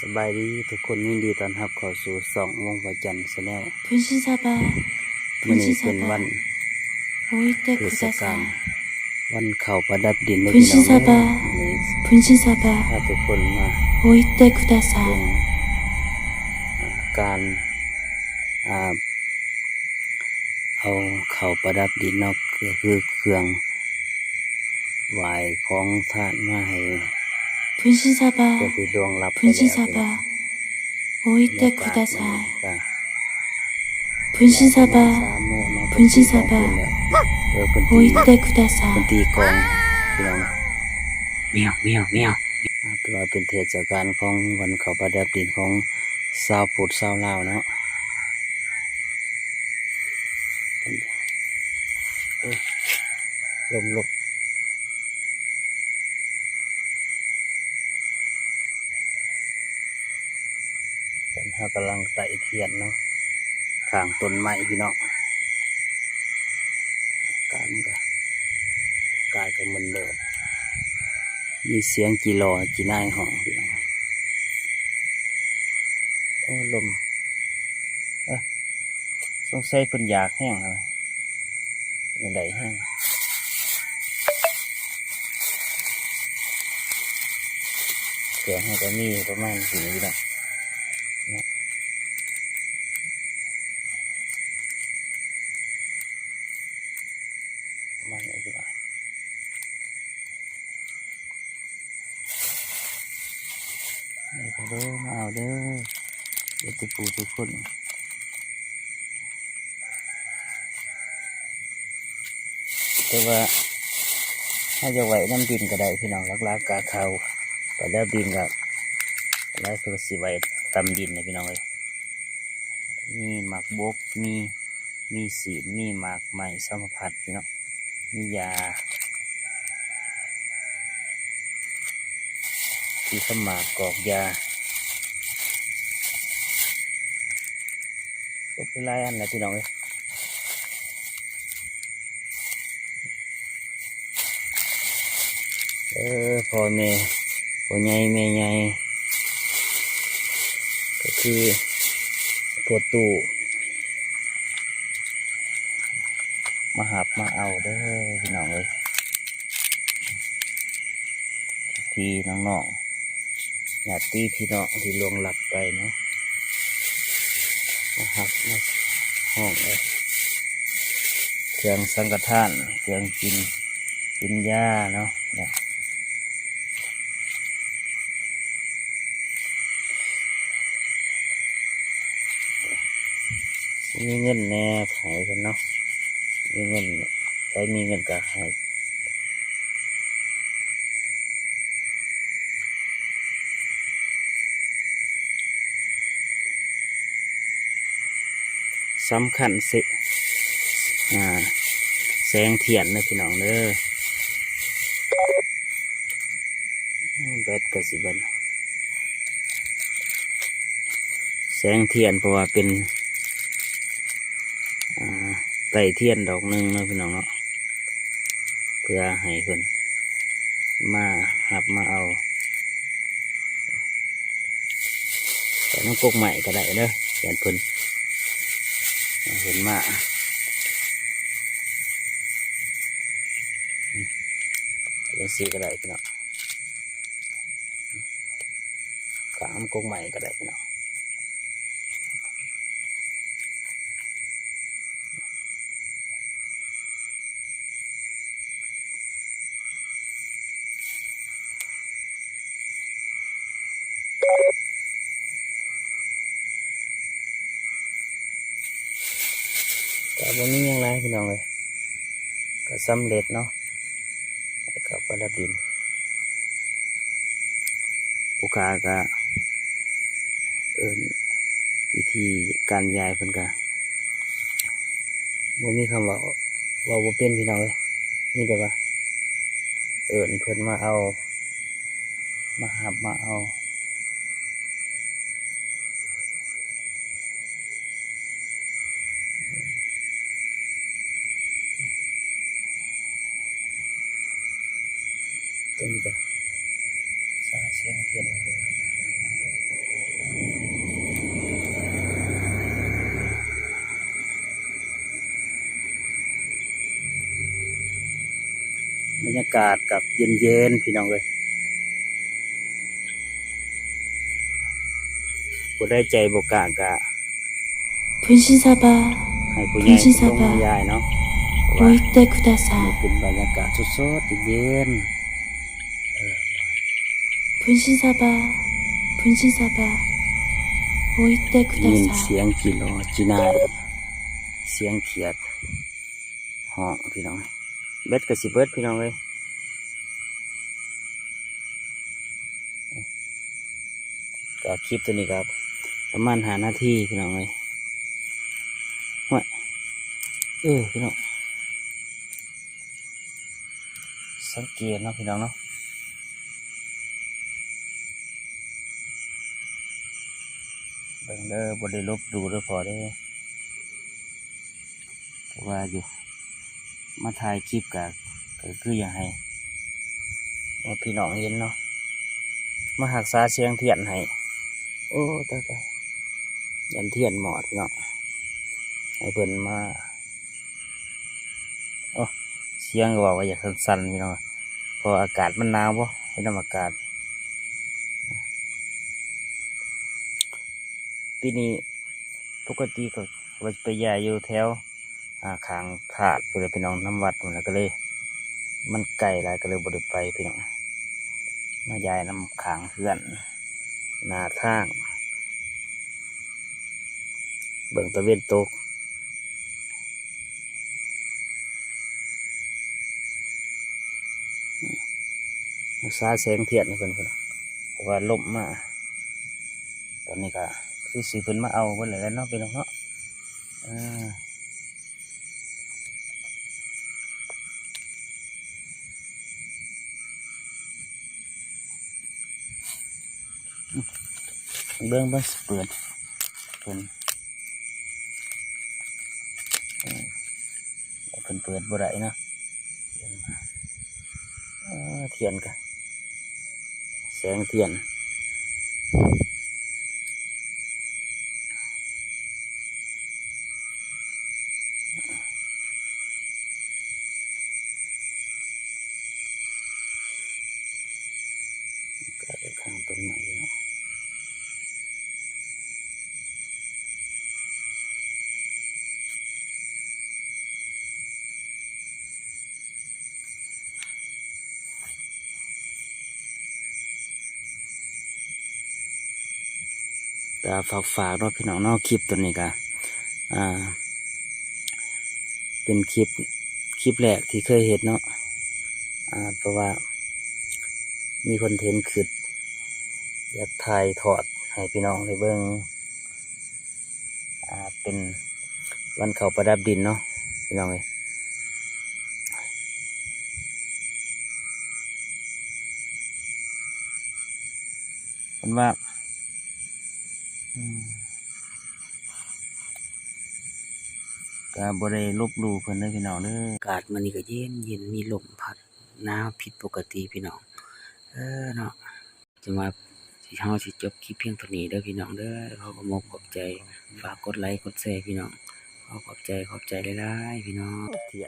สบายดีทุกคนยินดีตอนรับเข้าสู่สองวงประจันชาแนลพื้นที่สบายพื้นที่สบายโอ้ยเด็กผู้ชายวันเข่าประดับดินพื้นที่สบายพื้นที่สบายพาทุกคนมาโอ้ยเด็กผู้ชายการเอาเข่าประดับดินนอกก็คือเครื่องไหวของท่านมาให้ 분신사바 เพื่อที่ดวงรับไป 분신 แล้ว 사바 오이때 บรรยากาศ 구다사 ก็ 분신사바 สามโมงเนาะ 분신사바 เออเป็น 오이 ตี 때 구다사 เป็นตีกลองพี่น้อง เมียวเมียวเมียว อ่าเป็นว่าเป็นเทศกาลของวันเขาประดับดินของชาวพุทธชาวลาวเนาะเอ้ยลมลม กำลังไต่เทียนเนาะข้างต้นไม้พี่น้องการก็อากาศก็เหมันเดิมมีเสียงกีรอกีนายห้องพี่น้องโอ้ลมเอ้ยสงสัยเพิ่นอยากแห้งอะไรยังไดแห้งเสียงให้ก็มีประมาณสี่นี้แหละเนาะประมาณนี้พี่น้อง เด้อมาเอาเด้อเดี๋ยวจะปูทุกคนแต่ว่าถ้าจะไหวน้ำดินก็ได้พี่น้องลักๆกกาเขาแต่แล้วดินกับแล้วก็สิไหวตำดินนะพี่น้องเลยมีหมากบกมีมีสีมีหมากใหม่สมพัดพี่น้องมียาที่สมากกอกยา ก็เป็นลายอันนะพี่น้องเอ้ยเออพ่อแม่พ่อใหญ่แม่ใหญ่ก็คือปวดตู้มาหับมาเอาเด้อพี่น้องเอ้ยที่น้องๆญาติพี่น้องที่ลวงหลับไปเนาะ นะครับห้องเลยเครื่องสังฆทานเครื่องกินกินยาเนาะเนี่ยมีเงินแน่หายกันเนาะมีเงินใครมีเงินก็ใหาย สำคัญสิอ่าแสงเทียนนะพี่น้องเด้อแบตกสิบันแสงเทียนเพราะว่าเป็นอ่าไต่เทียนดอกหนึ่งนะพี่น้องเนาะเพื่อให้เพิ่นมาหับมาเอาแต่น้องกกใหม่ก็ได้เด้อเขียนเพิ่น เห็นมาเล่นซีก็ได้พี่น้องขามกงใหม่ก็ได้พี่น้อง แต่บนนี้ยังไรพี่น้องเลยก็สำเร็จเนาะกับประดับดินผู้ค้าก็เอินวิธีการย้ายเพิ่นก็บ่มีคำว่าว่าบ่เป็นพี่น้องเลยมีแต่ว่า เอินเพิ่นมาเอา มาหับมาเอา นก็สาเสียงเทียนบรรยากาศกับเย็นๆพี่น้องเลยกูได้ใจบกากะขุนชินซ신사바분신사바로이때쿠다사เป็นบรรยากาศสดๆเย็น 분신사바 분신사바 오이때 ได้เสียงกี่โลจินาเสียงเขียดห้องพี่น้องเบ็ดกับสิเบิดพี่น้องเลยก็คลิปตัวนี้ครับ ประมาณหาหน้าที่พี่น้องเลยว่าเออพี่น้องสังเกตนะพี่น้องเนาะ เบิ่งเด้อบได้ลบดูเด้อพอได้อเพราะว่าอยู่ มาถ่ายคลิปกับก็คืออย่างให้ให้พี่น้องเห็นเนาะมาหักษาเสียงเทียนให้โอ้ตายตายยันเทียนหมอดเนาะให้เพิ่นมาโอ้เสียงก็บอกว่าอยากสั่นๆพี่น้องเพออากาศมันหนาวป่เป็นน้ำอากาศ ปีนี้ปกติก็ว่าไปยาอยู่แถวอ่าขางถาดไปเลยพี่น้องน้ำวัดมันก็เลย มันไกลหลายก็เลยบ่ได้ไปพี่น้องมายายน้ำขางเพื่อนนาทางเบิ่งตะเวนตกรักษาแสงเทียนให้เพิ่นเพิ่นเพราะว่าลมมา ตอนนี้ก็ คือสีเพิ่นมาเอาเพิ่นเลยแล้วเนาะพี่น้องเนาะอ่าเบิ่งเบิ่งเปิดเพิ่นอืมเพิ่นเปิดบ่ได้เนาะเดี๋ยวมาอ่าเทียนกันแสงเทียน ก็จะข้างต้นไม้เนาะ ก็ฝากฝากๆเนาะพี่น้องนอกคลิปตัวนี้ก็อ่า เป็นคลิปคลิปแรกที่เคยเห็นเนาะอ่าเพราะว่ามีคอนเทนต์ขึ้นอยากถ่ายถอดให้พี่น้องได้เบิ่งอ่าเป็นวันเขาประดับดินเนาะพี่น้องเลยผมว่า ก็บ่ได้ลบลูเพิ่นเด้อพี่น้องเด้ออากาศมันนี่ก็เย็นเย็นมีลมพัดหนาวผิดปกติพี่น้องเออเนาะจะมาสิเฮาสิจบคลิปเพียงเท่านี้เด้อพี่น้องเด้อขาก็มกขอบใจฝากกดไลค์กดแชร์พี่น้องขอขอบใจขอบใจหลายๆพี่น้องเทียน